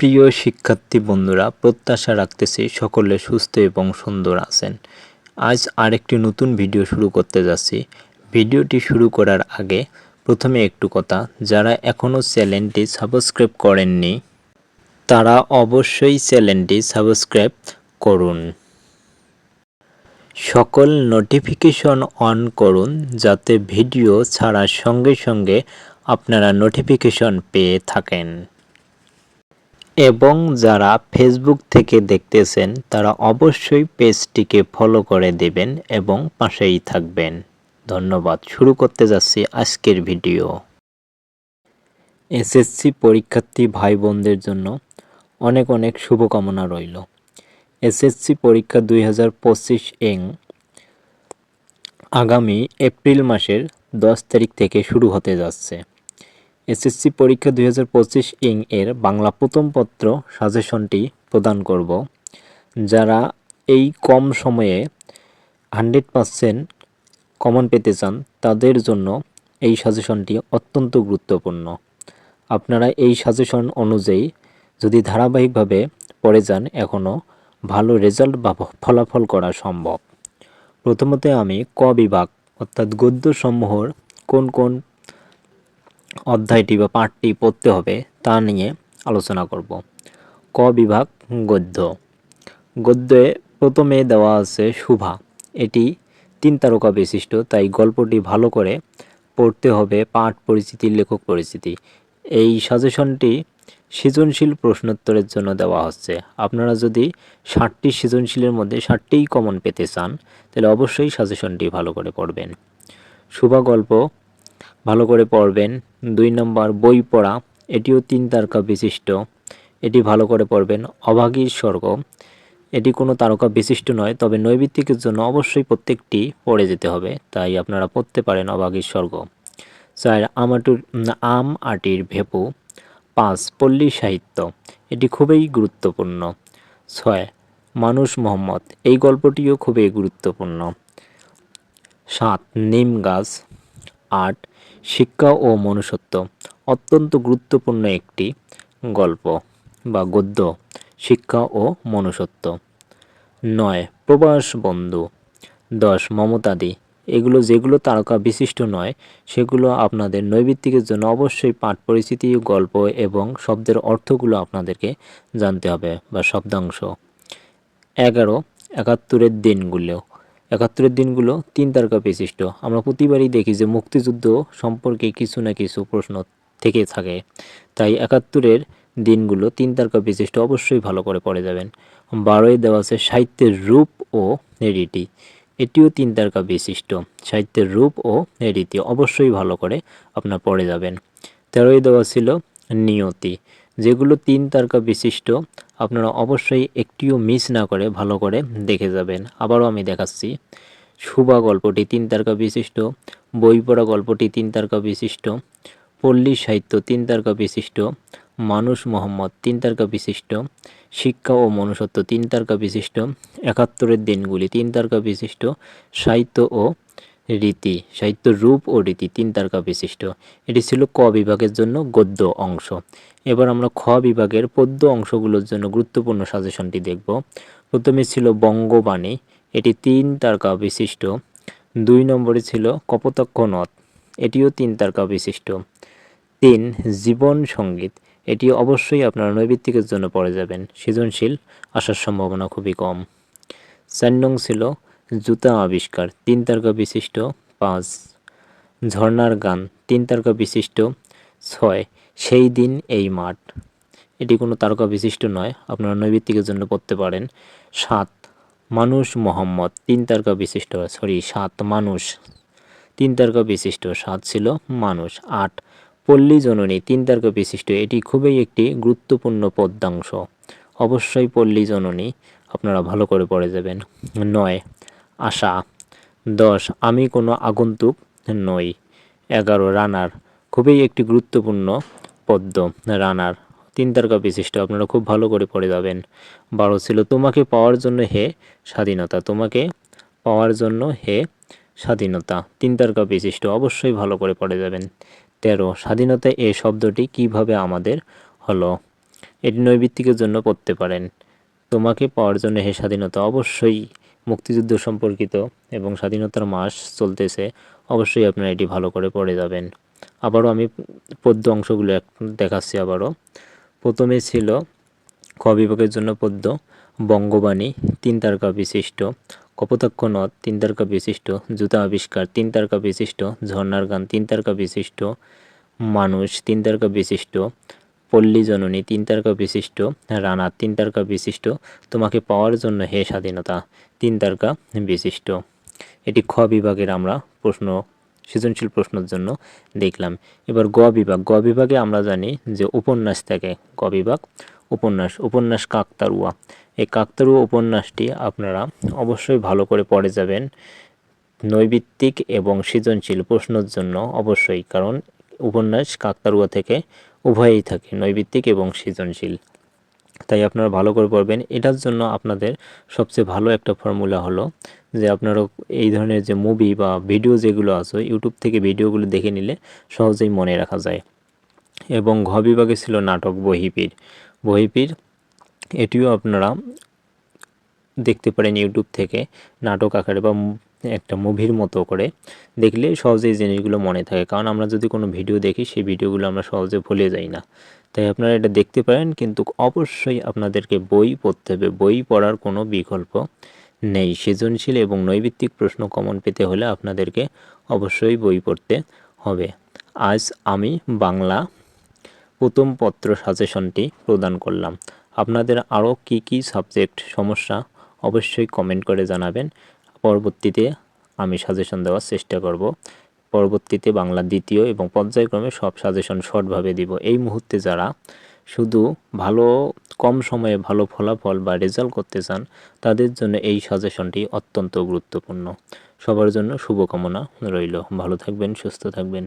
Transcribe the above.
প্রিয় শিক্ষার্থী বন্ধুরা, প্রত্যাশা রাখতেছি সকলে সুস্থ এবং সুন্দর আছেন। আজ আরেকটি নতুন ভিডিও শুরু করতে যাচ্ছি। ভিডিওটি শুরু করার আগে প্রথমে একটু কথা, যারা এখনও চ্যানেলটি সাবস্ক্রাইব করেননি, তারা অবশ্যই চ্যানেলটি সাবস্ক্রাইব করুন। সকল নোটিফিকেশন অন করুন, যাতে ভিডিও ছাড়ার সঙ্গে সঙ্গে আপনারা নোটিফিকেশন পেয়ে থাকেন। এবং যারা ফেসবুক থেকে দেখতেছেন, তারা অবশ্যই পেজটিকে ফলো করে দেবেন এবং পাশেই থাকবেন। ধন্যবাদ। শুরু করতে যাচ্ছি আজকের ভিডিও। এসএসসি পরীক্ষার্থী ভাই বোনদের জন্য অনেক অনেক শুভকামনা রইল। এসএসসি পরীক্ষা দুই হাজার পঁচিশ এং আগামী এপ্রিল মাসের দশ তারিখ থেকে শুরু হতে যাচ্ছে। এসএসসি পরীক্ষা দুই হাজার পঁচিশ ইং এর বাংলা প্রথম পত্র সাজেশনটি প্রদান করব। যারা এই কম সময়ে হান্ড্রেড পারসেন্ট কমন পেতে চান, তাদের জন্য এই সাজেশনটি অত্যন্ত গুরুত্বপূর্ণ। আপনারা এই সাজেশন অনুযায়ী যদি ধারাবাহিকভাবে পড়ে যান, এখনও ভালো রেজাল্ট বা ফলাফল করা সম্ভব। প্রথমত আমি ক বিভাগ, অর্থাৎ গদ্যসমূহর কোন কোন অধ্যায়টি বা পাঠটি পড়তে হবে তা নিয়ে আলোচনা করব। ক বিভাগ গদ্য। গদ্যে প্রথমে দেওয়া আছে শুভা। এটি তিন তারকা বিশিষ্ট, তাই গল্পটি ভালো করে পড়তে হবে পাঠ পরিচিতি, লেখক পরিচিতি। এই সাজেশনটি সৃজনশীল প্রশ্নোত্তরের জন্য দেওয়া হচ্ছে। আপনারা যদি ষাটটি সৃজনশীলের মধ্যে ষাটটিই কমন পেতে চান, তাহলে অবশ্যই সাজেশনটি ভালো করে পড়বেন। শুভা গল্প ভালো করে পড়বেন। দুই নম্বর বই পড়া, এটিও তিন তারকা বিশিষ্ট। এটি ভালো করে পড়বেন। অভাগীর স্বর্গ। এটি কোনো তারকা বিশিষ্ট নয়, তবে নৈবিত্তিকের জন্য অবশ্যই প্রত্যেকটি পড়ে যেতে হবে, তাই আপনারা পড়তে পারেন অভাগীর স্বর্গ। চার, আমাটুর আম আটির ভেপু। পাঁচ, পল্লী সাহিত্য। এটি খুবই গুরুত্বপূর্ণ। ছয়, মানুষ মোহাম্মদ। এই গল্পটিও খুবই গুরুত্বপূর্ণ। সাত, নিম গাছ। আট শিক্ষা ও মনুষ্যত্ব অত্যন্ত গুরুত্বপূর্ণ একটি গল্প বা গদ্য, শিক্ষা ও মনুষ্যত্ব। নয়, প্রবাস বন্ধু। দশ, মমতাদি। এগুলো যেগুলো তারকা বিশিষ্ট নয়, সেগুলো আপনাদের নৈবিত্তিকের জন্য অবশ্যই পাঠ পরিস্থিতি গল্প এবং শব্দের অর্থগুলো আপনাদেরকে জানতে হবে বা শব্দাংশ। এগারো, একাত্তরের দিনগুলো। একাত্তরের দিনগুলো তিন তারকা বিশিষ্ট। আমরা প্রতিবারই দেখি যে মুক্তিযুদ্ধ সম্পর্কে কিছু না কিছু প্রশ্ন থেকে থাকে। তাই একাত্তরের দিনগুলো তিন তারকা বিশিষ্ট অবশ্যই ভালো করে পড়ে যাবেন। বারোয় দেওয়া আছে সাহিত্যের রূপ ও রীতি এটিও তিন তারকা বিশিষ্ট। সাহিত্যের রূপ ও রীতি অবশ্যই ভালো করে আপনার পড়ে যাবেন। তেরোই দেওয়া ছিল নিয়তি। যেগুলো তিন তারকা বিশিষ্ট আপনারা অবশ্যই একটিও মিস না করে ভালো করে দেখে যাবেন। আবারও আমি দেখাচ্ছি। শুভা গল্পটি তিন তারকা বিশিষ্ট, বই পড়া গল্পটি তিন তারকা বিশিষ্ট, পল্লী সাহিত্য তিন তারকা বিশিষ্ট, মানুষ মোহাম্মদ তিন তারকা বিশিষ্ট, শিক্ষা ও মনুষ্যত্ব তিন তারকা বিশিষ্ট, একাত্তরের দিনগুলি তিন তারকা বিশিষ্ট, সাহিত্য ও রীতি, সাহিত্য রূপ ও রীতি তিন তারকা বিশিষ্ট। এটি ছিল ক বিভাগের জন্য গদ্য অংশ। এবার আমরা খ বিভাগের পদ্য অংশগুলোর জন্য গুরুত্বপূর্ণ সাজেশনটি দেখব। প্রথমে ছিল বঙ্গবাণী, এটি তিন তারকা বিশিষ্ট। দুই নম্বরে ছিল কপোতাক্ষ নদ, এটিও তিন তারকা বিশিষ্ট। তিন, জীবন সংগীত, এটি অবশ্যই আপনারা নৈবিত্তিকের জন্য পড়ে যাবেন, সৃজনশীল, আসার সম্ভাবনা খুবই কম। চার নং ছিল জুতা আবিষ্কার, তিন তারকা বিশিষ্ট, পাঁচ। ঝর্নার গান, তিন তারকা বিশিষ্ট, ছয়। সেই দিন, এই মাঠ। এটি কোনো তারকা বিশিষ্ট নয়, আপনারা নৈবিত্তিকের জন্য পড়তে পারেন। সাত, মানুষ মোহাম্মদ, তিন তারকা বিশিষ্ট সরি সাত, মানুষ। তিন তারকা বিশিষ্ট, সাত ছিল মানুষ। আট, পল্লী জননী, তিন তারকা বিশিষ্ট, এটি খুবই একটি গুরুত্বপূর্ণ পদ্যাংশ অবশ্যই পল্লী জননী আপনারা ভালো করে পড়ে যাবেন। নয় আশা। দশ, আমি কোনো আগন্তুক নই। এগারো, রানার, খুবই একটি গুরুত্বপূর্ণ পদ্য রানার। তিন তারকা বিশিষ্ট, আপনারা খুব ভালো করে পড়ে যাবেন। বারো ছিল, তোমাকে পাওয়ার জন্য হে স্বাধীনতা, তোমাকে পাওয়ার জন্য হে স্বাধীনতা। তিন তারকা বিশিষ্ট, অবশ্যই ভালো করে পড়ে যাবেন। তেরো, স্বাধীনতা এ শব্দটি কীভাবে আমাদের হলো? এটি নৈবিত্তিকের জন্য পড়তে পারেন। তোমাকে পাওয়ার জন্য হে স্বাধীনতা, অবশ্যই মুক্তিযুদ্ধ সম্পর্কিত এবং স্বাধীনতার মাস চলতেছে, অবশ্যই আপনারা এটি ভালো করে পড়ে যাবেন। আবারও আমি পদ্য অংশগুলো দেখাচ্ছি আবারও। প্রথমে ছিল ক বিভাগের জন্য পদ্য, বঙ্গবাণী, তিন তারকা বিশিষ্ট, কপোতাক্ষ নদ, তিন তারকা বিশিষ্ট, জুতা আবিষ্কার, তিন তারকা বিশিষ্ট, ঝর্ণার গান, তিন তারকা বিশিষ্ট, মানুষ, তিন তারকা বিশিষ্ট পল্লী জননী, তিন তারকা বিশিষ্ট রানা, তিন তারকা বিশিষ্ট, তোমাকে পাওয়ার জন্য হে স্বাধীনতা, তিন তারকা বিশিষ্ট। এটি খ বিভাগের আমরা প্রশ্ন, সৃজনশীল প্রশ্নের জন্য দেখলাম। এবার গ বিভাগ, গ বিভাগে আমরা জানি যে উপন্যাস থাকে গ বিভাগ, উপন্যাস উপন্যাস কাকতারুয়া। এই কাকতারুয়া উপন্যাসটি আপনারা অবশ্যই ভালো করে পড়ে যাবেন নৈবিত্তিক এবং সৃজনশীল প্রশ্নের জন্য অবশ্যই, কারণ উপন্যাস কাকতারুয়া থেকে উভয়ই থাকে, নৈবিত্তিক এবং সৃজনশীল। তাই আপনারা ভালো করে পড়বেন। এটার জন্য আপনাদের সবচেয়ে ভালো একটা ফর্মুলা হলো যে আপনারা এই ধরনের যে মুভি বা ভিডিও যেগুলো আছে ইউটিউব থেকে ভিডিওগুলো দেখে নিলে সহজেই মনে রাখা যায়। এবং ঘ বিভাগে ছিল নাটক বহিপীর। বহিপীর, এটিও আপনারা দেখতে পারেন ইউটিউব থেকে নাটক আকারে বা একটা মুভির মতো করে দেখলে সহজেই জিনিসগুলো মনে থাকে। কারণ আমরা যদি কোনো ভিডিও দেখি, সেই ভিডিওগুলো আমরা সহজে ভুলে যাই না। তাই আপনারা এটা দেখতে পারেন, কিন্তু অবশ্যই আপনাদেরকে বই পড়তে হবে। বই পড়ার কোনো বিকল্প নেই। সৃজনশীল এবং নৈবিত্তিক প্রশ্ন কমন পেতে হলে আপনাদেরকে অবশ্যই বই পড়তে হবে। আজ আমি বাংলা প্রথম পত্র সাজেশনটি প্রদান করলাম। আপনাদের আরও কি কি সাবজেক্ট সমস্যা অবশ্যই কমেন্ট করে জানাবেন। পরবর্তীতে আমি সাজেশন দেওয়ার চেষ্টা করব। পরবর্তীতে বাংলা দ্বিতীয় এবং পর্যায়ক্রমে সব সাজেশন শর্টভাবে দিব। এই মুহূর্তে যারা শুধু ভালো, কম সময়ে ভালো ফলাফল বা রেজাল্ট করতে চান, তাদের জন্য এই সাজেশনটি অত্যন্ত গুরুত্বপূর্ণ। সবার জন্য শুভকামনা রইল। ভালো থাকবেন, সুস্থ থাকবেন।